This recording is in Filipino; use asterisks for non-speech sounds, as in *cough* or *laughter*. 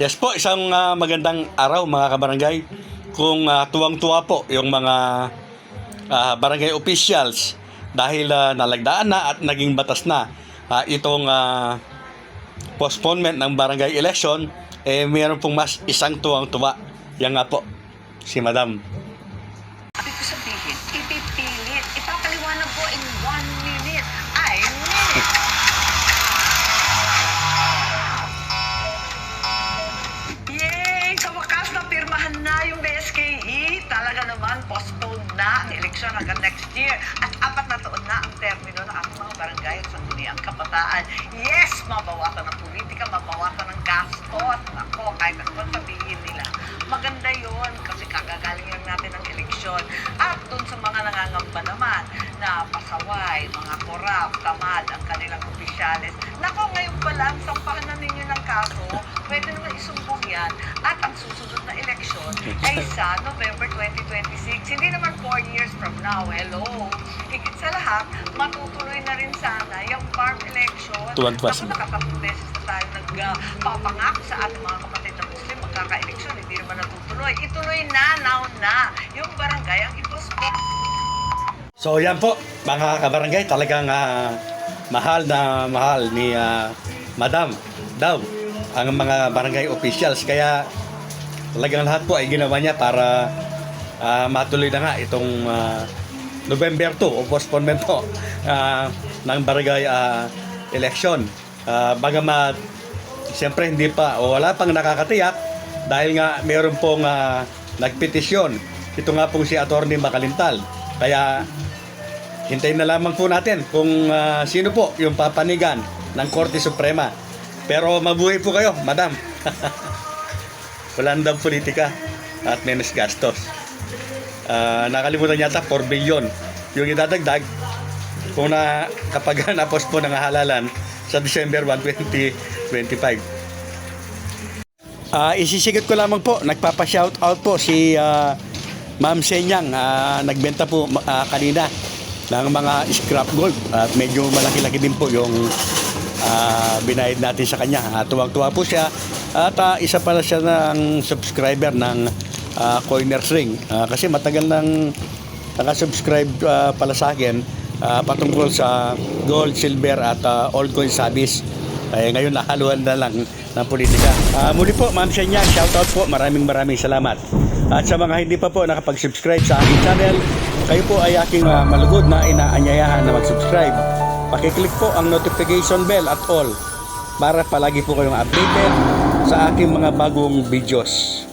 Yes po, isang ah, magandang araw mga kabarangay. Kung ah, tuwang-tuwa po yung mga ah, barangay officials dahil ah, nalagdaan na at naging batas na ah, itong ah, postponement ng barangay election, eh mayroon pong mas isang tuwang-tuwa. Yan nga po, si Madam. Postpone na ang eleksyon hanggang next year. At apat na taon na ang termino ng ating mga barangay at sangguniang kabataan. Yes! Mabawasan ng politika, mabawasan ng gastos. Ako, kahit ano sabihin nila. Maganda yon kasi kakagaling lang natin ng eleksyon. At dun sa mga nangangamba naman na pasaway, mga korap, tamad ang kanilang opisyalis. Pa lang, sampahan na ninyo ng kaso, pwede naman isumbong yan. At ang susunod na eleksyon ay *laughs* sa November 2026. Hindi naman 4 years from now. Hello. Higit sa lahat, matutuloy na rin sana yung farm election. Tuwan-tuwa Naku, sila. nakatatlong beses na tayo nagpapangako sa ating mga kapatid na Muslim magkaka-eleksyon, hindi naman natutuloy. Ituloy na, now na, yung barangay ang ipospon. So yan po, mga kabarangay, talagang ah, mahal na mahal ni ah, Madam daw ang mga barangay officials. Kaya talagang lahat po ay ginawa niya para ah, matuloy na nga itong ah, November 2 o postponement po ah, ng barangay ah, election. Ah, bagamat siyempre hindi pa o wala pang nakakatiyak dahil nga meron pong ah, nagpetisyon. Ito nga pong si Attorney Makalintal. Kaya hintayin na lamang po natin kung ah, sino po yung papanigan ng Korte Suprema. Pero mabuhay po kayo, madam. *laughs* Walang politika at menos gastos. Ah, nakalimutan yata 4 billion yung idadagdag kung na kapag *laughs* napos po ng halalan sa December 1, 2025. Ah, isisigit ko lamang po, nagpapa-shout out po si ah, Ma'am Senyang, ah, nagbenta po ah, kanina ng mga scrap gold at medyo malaki-laki din po yung ah, binayad natin sa kanya. Ah, tuwang-tuwa po siya at ah, isa pala siya ng subscriber ng ah, Coiners Ring Ah, kasi matagal nang nakasubscribe ah, pala sa akin ah, patungkol sa gold, silver at ah, all coin service. Eh, ngayon nakaluan na lang ng politika. Ah, muli po, Ma'am Shenya, shoutout po. Maraming maraming salamat. At sa mga hindi pa po nakapag-subscribe sa aking channel, kayo po ay aking ah, malugod na inaanyayahan na mag-subscribe. Pakiclick po ang notification bell at all para palagi po kayong updated sa aking mga bagong videos.